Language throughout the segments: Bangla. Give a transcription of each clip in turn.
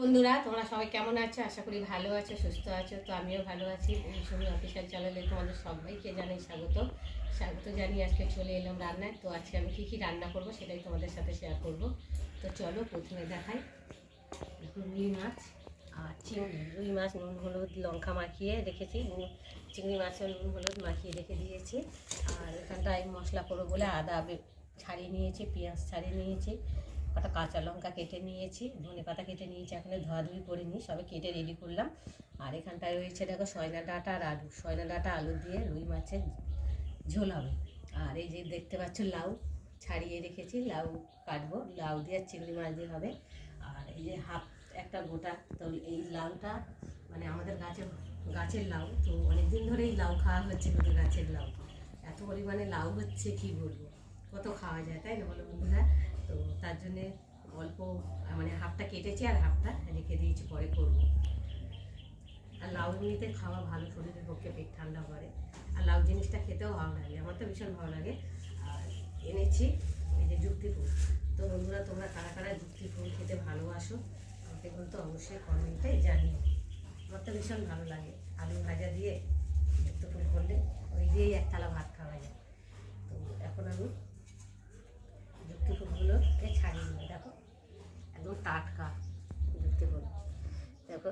বন্ধুরা, তোমরা সবাই কেমন আছো? আশা করি ভালো আছো, সুস্থ আছো। তো আমিও ভালো আছি। সময় অফিসিয়াল চ্যানেলে তোমাদের সবাইকে জানাই স্বাগত স্বাগত জানিয়ে আজকে চলে এলাম রান্নায়। তো আজকে আমি কী কী রান্না করব সেটাই তোমাদের সাথে শেয়ার করব। তো চলো প্রথমে দেখাই। রুই মাছ আর চিংড়ি। রুই মাছ, নুন, হলুদ, লঙ্কা মাখিয়ে রেখেছি। চিংড়ি মাছেও নুন, হলুদ মাখিয়ে রেখে দিয়েছি। আর এখানটায় মশলা করব বলে আদা ছাড়িয়ে নিয়েছি, পেঁয়াজ ছাড়িয়ে নিয়েছি। কটা কাঁচা লঙ্কা কেটে নিয়েছি। ধনে পাতা কেটে নিয়েছি, এখানে ধোয়াধুয়ি করে নিই। সবে কেটে রেডি করলাম। আর এখানটায় রয়েছে, দেখো, সয়না ডাঁটা আর আলু। সয়না ডাঁটা, আলু দিয়ে রুই মাছের ঝোল হবে। আর এই যে দেখতে পাচ্ছ, লাউ ছাড়িয়ে রেখেছি। লাউ কাটবো। লাউ দিয়ে আর চিংড়ি মাছ দিয়ে হবে। আর এই যে হাফ একটা গোটা, তো এই লাউটা মানে আমাদের গাছের গাছের লাউ, তো অনেক দিন ধরেই লাউ খাওয়া হচ্ছে কিন্তু গাছের লাউ। এত পরিমাণে লাউ হচ্ছে, কি বলব? কত খাওয়া যায়, তাই না বলো বন্ধুরা? তো তার জন্যে অল্প মানে হাফটা কেটেছি আর হাফটা রেখে দিয়েছি, পরে করব। আর লাউ এমনিতে খাওয়া ভালো, শরীরের পক্ষে পেট ঠান্ডা করে। আর লাউ জিনিসটা খেতেও ভালো লাগে, আমার তো ভীষণ ভালো লাগে। আর এনেছি এই যে যুক্তি ফুল। তো বন্ধুরা, তোমরা কারা কারা যুক্তি ফুল খেতে ভালোবাসো, আমাকে কিন্তু অবশ্যই কমেন্টে জানিও। আমার তো ভীষণ ভালো লাগে, আলু ভাজা দিয়ে যুক্তি ফুল করলে, ওই দিয়েই এক থালা ভাত খাওয়া যায় তো এখন আমি যুক্তি ফুলগুলোকে ছাড়িয়ে নিই দেখো একদম টাটকা যুক্তি ফুল দেখো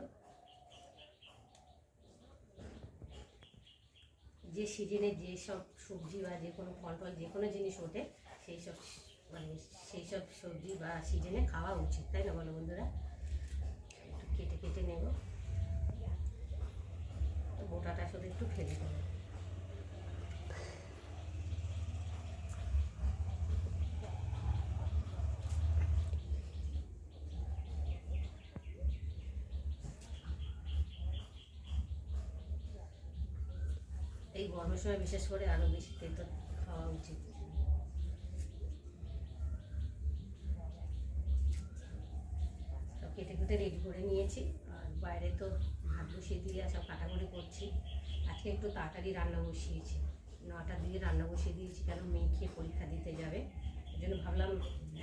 যে সিজনে যেসব সবজি বা যে কোনো ফল ফল যে কোনো জিনিস ওঠে, সেই সব মানে সেই সব সবজি বা সিজনে খাওয়া উচিত, তাই না বলো বন্ধুরা? একটু কেটে কেটে নেব। গোটাটা শুধু একটু ফেলে দেবো। এই গরমের সময় বিশেষ করে আরও বেশি তেতো খাওয়া উচিত। কেটে কেটে রেডি করে নিয়েছি। আর বাইরে তো ভাত বসিয়ে দিয়ে সব কাটাকুটি করছি। আজকে একটু তাড়াতাড়ি রান্না বসিয়েছি। নটার দিকে রান্না বসিয়ে দিয়েছি কেন মেয়ে খেয়ে পরীক্ষা দিতে যাবে। ওই জন্য ভাবলাম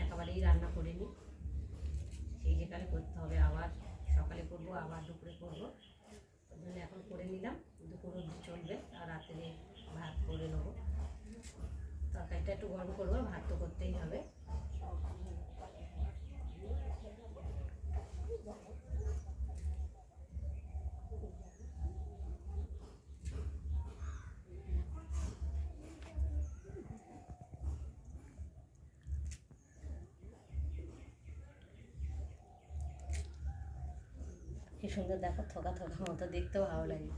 একেবারেই রান্না করে নিই। সেই যেখানে করতে হবে, আবার সকালে করব, আবার দুপুরে করব। জন্য এখন করে নিলাম। দুপুর চলবে, আর রাতে ভাত করে নেব। তরকারিটা একটু গরম করব, ভাত তো করতেই হবে কি সুন্দর দেখো, থোকা থোকা মতো দেখতেও ভালো লাগে।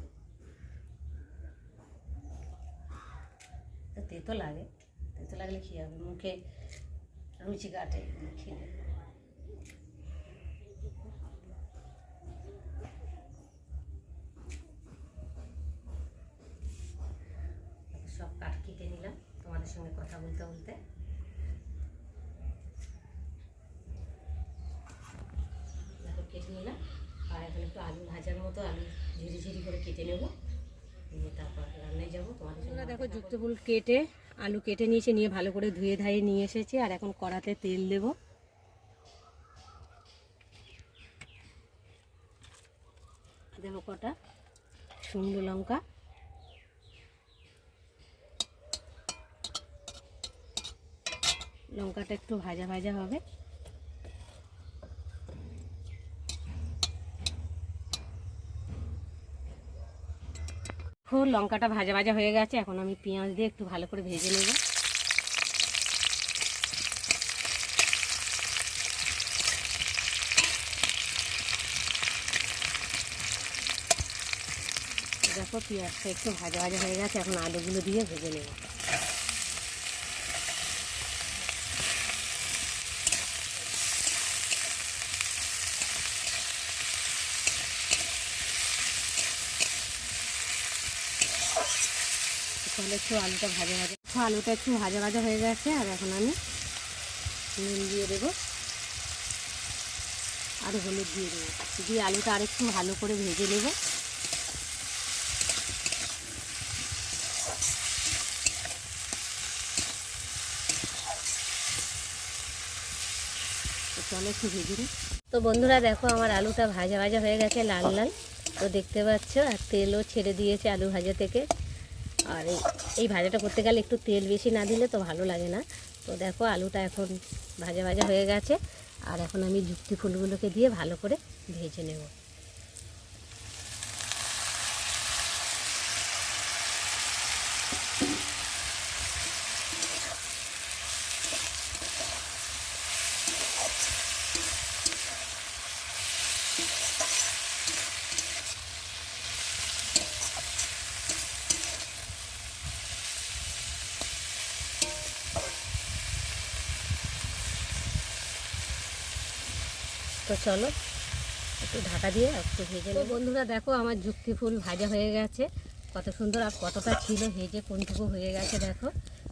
তো তেতো লাগে, তেতো লাগলে কী হবে? মুখে রুচি কাটে, খেলে। সব কাঠ কেটে নিলাম, তোমাদের সঙ্গে কথা বলতে বলতে দেখো কেটে নিলাম আর এখন একটু আলু ভাজার মতো আলু ঝিরি ঝিরি করে কেটে নেব। তারপর রান্নায় যাব তোমাদের দেখো যুক্ত ফুল কেটে আলু কেটে নিয়েছে নিয়ে ভালো করে ধুয়ে ধায়ে নিয়ে এসেছি আর এখন কড়াতে তেল দেবো। দেবো কটা? শুকনো লঙ্কা। লঙ্কাটা একটু ভাজা ভাজা হবে। লঙ্কাটা ভাজা ভাজা হয়ে গেছে, এখন আমি পেঁয়াজ দিয়ে একটু ভালো করে ভেজে নেব। দেখো পেঁয়াজটা একটু ভাজা ভাজা হয়ে গেছে, এখন আলুগুলো দিয়ে ভেজে নেব। একটু আলুটা ভাজা ভাজা। আলুটা একটু ভাজা ভাজা হয়ে গেছে, আর এখন আমি নুন দিয়ে দেবো। আর হলুদ দিয়ে দেবো। দিয়ে আলুটা আর একটু ভালো করে ভেজে নেব। ভেজে তো বন্ধুরা দেখো আমার আলুটা ভাজা ভাজা হয়ে গেছে লাল লাল। তো দেখতে পাচ্ছ, আর তেলও ছেড়ে দিয়েছে আলু ভাজা থেকে। আর এই এই ভাজাটা করতে গেলে একটু তেল বেশি না দিলে তো ভালো লাগে না। তো দেখো আলুটা এখন ভাজা ভাজা হয়ে গেছে। আর এখন আমি যুক্তি ফুলগুলোকে দিয়ে ভালো করে ভেজে নেব। তো চলো একটু ঢাকা দিয়ে একটু ভেজে নেব। বন্ধুরা দেখো আমার যুক্তি ফুল ভাজা হয়ে গেছে। কত সুন্দর আর কতটা ছিল ভেজে কোনটুকু হয়ে গেছে দেখো।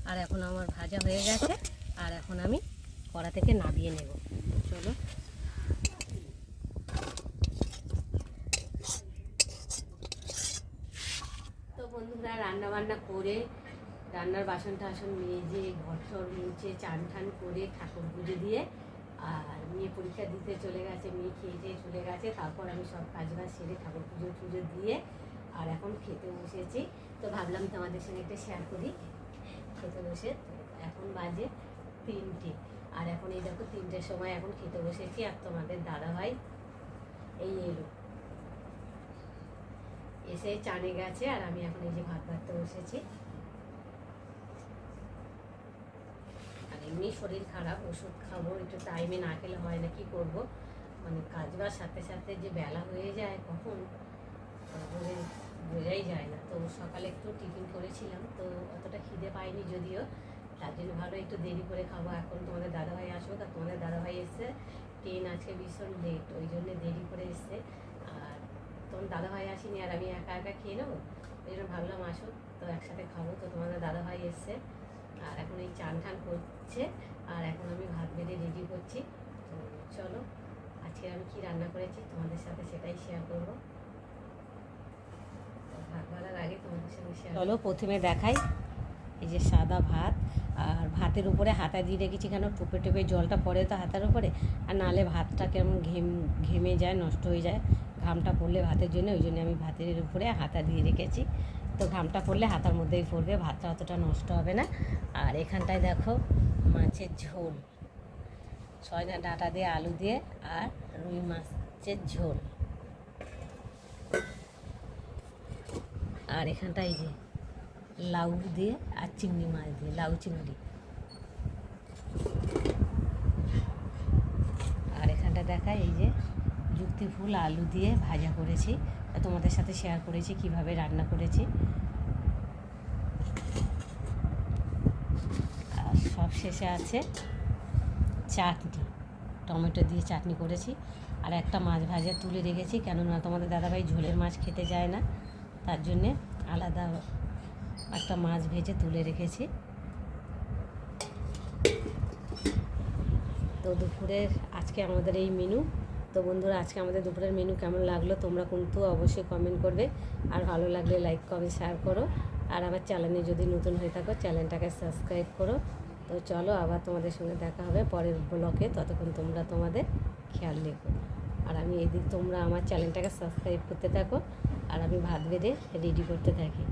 আর এখন আমার ভাজা হয়ে গেছে আর এখন আমি কড়া থেকে নামিয়ে নেব। চলো। তো বন্ধুরা রান্না বান্না করে রান্নার বাসন টাসন মেজে ঘর টর মুছে চান টান করে ঠাকুর পুজো দিয়ে আর মেয়ে পরীক্ষা দিতে চলে গেছে, মেয়ে খেয়ে খেয়ে চলে গেছে। তারপর আমি সব কাজ বাজ সেরে ঠাকুর পুজো টুজো দিয়ে আর এখন খেতে বসেছি। তো ভাবলাম তোমাদের সঙ্গে একটা শেয়ার করি। খেতে বসে এখন বাজে তিনটে। আর এখন এই দেখো তিনটের সময় এখন খেতে বসেছি আর তোমাদের দাদা ভাই এই এলো। এসে চানে গেছে আর আমি এখন এই যে ভাত ভাততে বসেছি আর এমনি শরীর খারাপ, ওষুধ খাব, একটু টাইমে না খেলে হয় না, কি করব? মানে কাজ বাজ সাথে সাথে যে বেলা হয়ে যায় কখন বোঝাই যায় না। তো সকালে একটু টিফিন করেছিলাম, তো অতটা খিদে পাইনি যদিও। তার জন্য ভালো একটু দেরি করে খাব। এখন তোমাদের দাদাভাই আসবে আর তোমাদের দাদাভাই এসছে। ট্রেন আজকে ভীষণ লেট ওই জন্য দেরি করে এসছে। আর তোমার দাদাভাই আসিনি, আর আমি একা একা খেয়ে নেব? ওই জন্য ভাবলাম আসো তো একসাথে খাব। তো তোমাদের দাদাভাই এসছে। আর এখন এই চান টান করছে আর এখন আমি ভাত বেড়ে রেডি করছি তো চলো আজকে আমি কি রান্না করেছি তোমাদের সাথে সেটাই শেয়ার করব। চলো প্রথমে দেখাই এই যে সাদা ভাত আর ভাতের উপরে হাতা দিয়ে রেখেছি কেন? টুপে টুপে জলটা পড়ে তো হাতার উপরে আর নালে ভাতটা কেমন ঘেম ঘেমে যায় নষ্ট হয়ে যায়। ঘামটা পড়লে ভাতের জন্য ওই জন্য আমি ভাতের উপরে হাতা দিয়ে রেখেছি। তো ঘামটা পড়লে হাতার মধ্যেই পড়বে, ভাতটা অতটা নষ্ট হবে না। আর এখানটায় দেখো মাছের ঝোল। সয়না ডাঁটা দিয়ে, আলু দিয়ে আর রুই মাছের ঝোল। আর এখানটায় যে লাউ দিয়ে আর চিংড়ি মাছ দিয়ে, লাউ চিংড়ি। আর এখানটা দেখা এই যে যুক্তি ফুল আলু দিয়ে ভাজা করেছি। তোমাদের সাথে শেয়ার করেছি, কীভাবে রান্না করেছি। আর সব শেষে আছে চাটনি। টমেটো দিয়ে চাটনি করেছি। আর একটা মাছ ভাজা তুলে রেখেছি, কেননা তোমাদের দাদাভাই ঝোলের মাছ খেতে যায় না। তার জন্যে আলাদা একটা মাছ ভেজে তুলে রেখেছি। তো দুপুরের আজকে আমাদের এই মেনু তো বন্ধুরা, আজকে আমাদের দুপুরের মেনু কেমন লাগল তোমরা কিন্তু অবশ্যই কমেন্ট করবে। আর ভালো লাগলে লাইক কমেন্ট শেয়ার করো। আর আমার চ্যানেলে যদি নতুন হয়ে থাকো চ্যানেলটাকে সাবস্ক্রাইব করো। তো চলো আবার তোমাদের সঙ্গে দেখা হবে পরের ব্লকে ততক্ষণ তোমরা তোমাদের খেয়াল রেখো। আর আমি এদিক তোমরা আমার চ্যানেলটাকে সাবস্ক্রাইব করতে থাকো। আর আমি ভাত বেঁধে রেডি করতে থাকি।